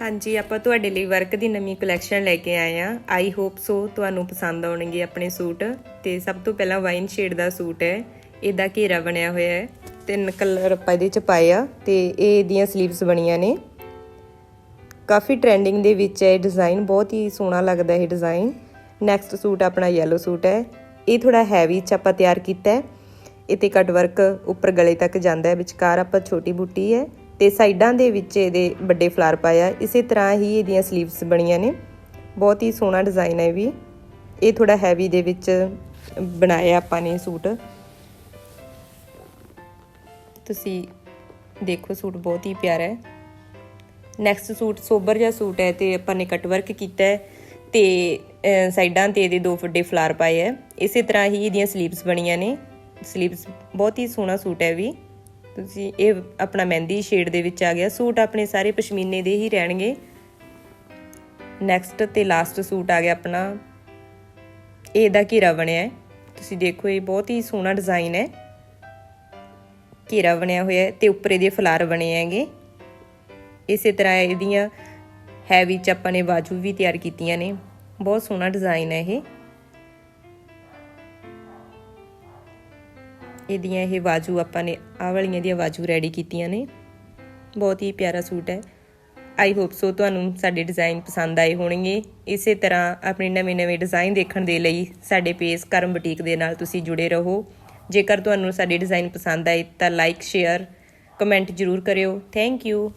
ਹਾਂਜੀ, ਆਪਾਂ ਤੁਹਾਡੇ ਲਈ ਵਰਕ ਦੀ ਨਵੀਂ ਕਲੈਕਸ਼ਨ ਲੈ ਕੇ ਆਏ ਆ ਆਈ ਹੋਪ ਸੋ ਤੁਹਾਨੂੰ ਪਸੰਦ ਆਉਣਗੇ ਆਪਣੇ ਸੂਟ। ਤੇ ਸਭ ਤੋਂ ਪਹਿਲਾਂ ਵਾਈਨ ਸ਼ੇਡ ਦਾ ਸੂਟ ਹੈ। ਇਹਦਾ ਘੇਰਾ ਬਣਿਆ ਹੋਇਆ ਹੈ। ਤਿੰਨ ਕਲਰ ਆਪਾਂ ਇਹਦੇ ਚ ਪਾਏ ਆ। ਤੇ ਇਹ ਇਹਦੀਆਂ 슬ੀਵਸ ਬਣੀਆਂ ਨੇ। ਕਾਫੀ ਟ੍ਰੈਂਡਿੰਗ ਦੇ ਵਿੱਚ ਹੈ ਇਹ ਡਿਜ਼ਾਈਨ ਬਹੁਤ ਹੀ ਸੋਹਣਾ ਲੱਗਦਾ ਇਹ ਡਿਜ਼ਾਈਨ ਨੈਕਸਟ ਸੂਟ ਆਪਣਾ ਯੈਲੋ ਸੂਟ ਹੈ। ਇਹ ਥੋੜਾ ਹੈਵੀ ਚ ਆਪਾਂ ਤਿਆਰ ਕੀਤਾ ਹੈ। ਇਹ ਤੇ ਕਟ ਵਰਕ ਉੱਪਰ ਗਲੇ ਤੱਕ ਜਾਂਦਾ ਹੈ। ਵਿਚਕਾਰ ਆਪਾਂ ਛੋਟੀ ਬੂਟੀ ਹੈ। ਤੇ ਸਾਈਡਾਂ ਦੇ ਵਿੱਚ ਇਹਦੇ ਵੱਡੇ ਫਲਾਰ ਪਾਇਆ। ਇਸੇ ਤਰ੍ਹਾਂ ਹੀ ਇਹਦੀਆਂ ਸਲੀਵਸ ਬਣੀਆਂ ਨੇ। ਬਹੁਤ ਹੀ ਸੋਹਣਾ ਡਿਜ਼ਾਈਨ ਹੈ ਵੀ। ਇਹ ਥੋੜਾ ਹੈਵੀ ਦੇ ਵਿੱਚ ਬਣਾਇਆ ਆਪਾਂ ਨੇ ਸੂਟ। ਤੁਸੀਂ ਦੇਖੋ ਸੂਟ ਬਹੁਤ ਹੀ ਪਿਆਰਾ ਹੈ। ਨੈਕਸਟ ਸੂਟ ਸੋਬਰ ਜਿਹਾ ਸੂਟ ਹੈ ਤੇ ਆਪਾਂ ਨੇ ਕਟ ਵਰਕ ਕੀਤਾ ਹੈ ਤੇ ਸਾਈਡਾਂ ਤੇ ਇਹਦੇ ਦੋ ਵੱਡੇ ਫਲਾਰ ਪਾਏ ਹੈ। ਇਸੇ ਤਰ੍ਹਾਂ ਹੀ ਇਹਦੀਆਂ ਸਲੀਵਸ ਬਣੀਆਂ ਨੇ। ਸਲੀਵਸ ਬਹੁਤ ਹੀ ਸੋਹਣਾ ਸੂਟ ਹੈ ਵੀ। ਤੁਸੀਂ ਇਹ ਆਪਣਾ ਮਹਿੰਦੀ ਸ਼ੇਡ ਦੇ ਵਿੱਚ ਆ ਗਿਆ। ਸੂਟ ਆਪਣੇ ਸਾਰੇ ਪਸ਼ਮੀਨੇ ਦੇ ਹੀ ਰਹਿਣਗੇ। ਨੈਕਸਟ ਤੇ ਲਾਸਟ ਸੂਟ ਆ ਗਿਆ ਆਪਣਾ। ਇਹਦਾ ਘੇਰਾ ਬਣਿਆ ਹੈ। ਤੁਸੀਂ ਦੇਖੋ, ਇਹ ਬਹੁਤ ਹੀ ਸੋਹਣਾ ਡਿਜ਼ਾਈਨ ਹੈ। ਘੇਰਾ ਬਣਿਆ ਹੋਇਆ ਹੈ ਤੇ ਉੱਪਰ ਇਹਦੇ ਫਲਾਰ ਬਣੇ ਹੈਗੇ। ਇਸੇ ਤਰ੍ਹਾਂ ਇਹਦੀਆਂ ਹੈਵੀ ਚ ਆਪਾਂ ਨੇ ਬਾਜੂ ਵੀ ਤਿਆਰ ਕੀਤੀਆਂ ਨੇ। ਬਹੁਤ ਸੋਹਣਾ ਡਿਜ਼ਾਈਨ ਹੈ ਇਹ। ਇਹਦੀਆਂ ਇਹ ਬਾਜੂ ਆਪਾਂ ਨੇ, ਆਹ ਵਾਲੀਆਂ ਦੀਆਂ ਬਾਜੂ ਰੈਡੀ ਕੀਤੀਆਂ ਨੇ। ਬਹੁਤ ਹੀ ਪਿਆਰਾ ਸੂਟ ਹੈ। ਆਈ ਹੋਪ ਸੋ ਤੁਹਾਨੂੰ ਸਾਡੇ ਡਿਜ਼ਾਈਨ ਪਸੰਦ ਆਏ ਹੋਣਗੇ। ਇਸੇ ਤਰ੍ਹਾਂ ਆਪਣੇ ਨਵੇਂ-ਨਵੇਂ ਡਿਜ਼ਾਈਨ ਦੇਖਣ ਦੇ ਲਈ ਸਾਡੇ ਪੇਜ ਕਰਮ ਬੁਟੀਕ ਦੇ ਨਾਲ ਤੁਸੀਂ ਜੁੜੇ ਰਹੋ। ਜੇਕਰ ਤੁਹਾਨੂੰ ਸਾਡੇ ਡਿਜ਼ਾਈਨ ਪਸੰਦ ਆਏ ਤਾਂ ਲਾਈਕ ਸ਼ੇਅਰ ਕਮੈਂਟ ਜ਼ਰੂਰ ਕਰਿਓ। Thank you